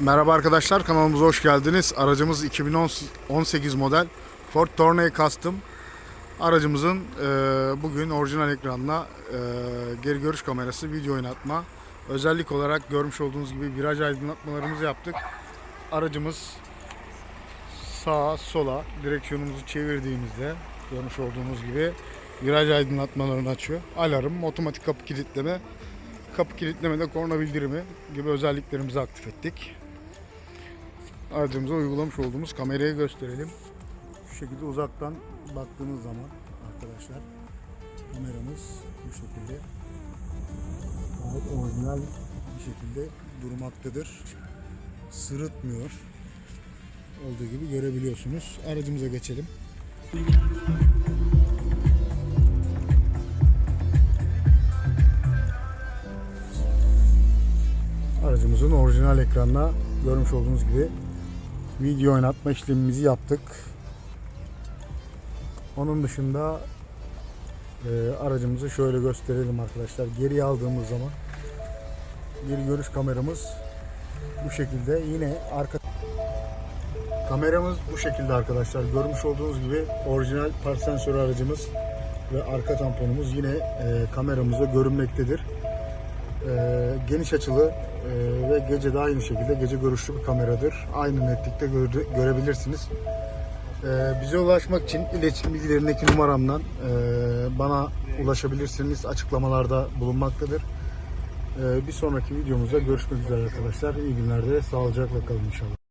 Merhaba arkadaşlar kanalımıza hoş geldiniz. Aracımız 2018 model Ford Tourneo Custom. Aracımızın e, bugün orijinal ekranla e, geri görüş kamerası, video oynatma. Özellik olarak görmüş olduğunuz gibi viraj aydınlatmalarımızı yaptık. Aracımız sağa sola direksiyonumuzu çevirdiğimizde görmüş olduğunuz gibi viraj aydınlatmalarını açıyor. Alarm, otomatik kapı kilitleme, kapı kilitlemede korna bildirimi gibi özelliklerimizi aktif ettik. Aracımıza uygulamış olduğumuz kamerayı gösterelim. Şu şekilde uzaktan baktığınız zaman arkadaşlar kameramız bu şekilde gayet orijinal bir şekilde durmaktadır. Sırıtmıyor. Olduğu gibi görebiliyorsunuz. Aracımıza geçelim. Aracımızın orijinal ekranına görmüş olduğunuz gibi video oynatma işlemimizi yaptık. Onun dışında e, aracımızı şöyle gösterelim arkadaşlar. Geriye aldığımız zaman geri görüş kameramız bu şekilde. Yine arka kameramız bu şekilde arkadaşlar. Görmüş olduğunuz gibi orijinal park sensörü aracımız ve arka tamponumuz yine e, kameramızda görünmektedir. E, geniş açılı e, ve gece de aynı şekilde gece görüşlü bir kameradır. Aynı netlikte göre- görebilirsiniz. E, bize ulaşmak için iletişim bilgilerindeki numaramdan e, bana ulaşabilirsiniz. Açıklamalarda bulunmaktadır. E, bir sonraki videomuzda görüşmek üzere arkadaşlar. İyi günlerde sağlıcakla kalın inşallah.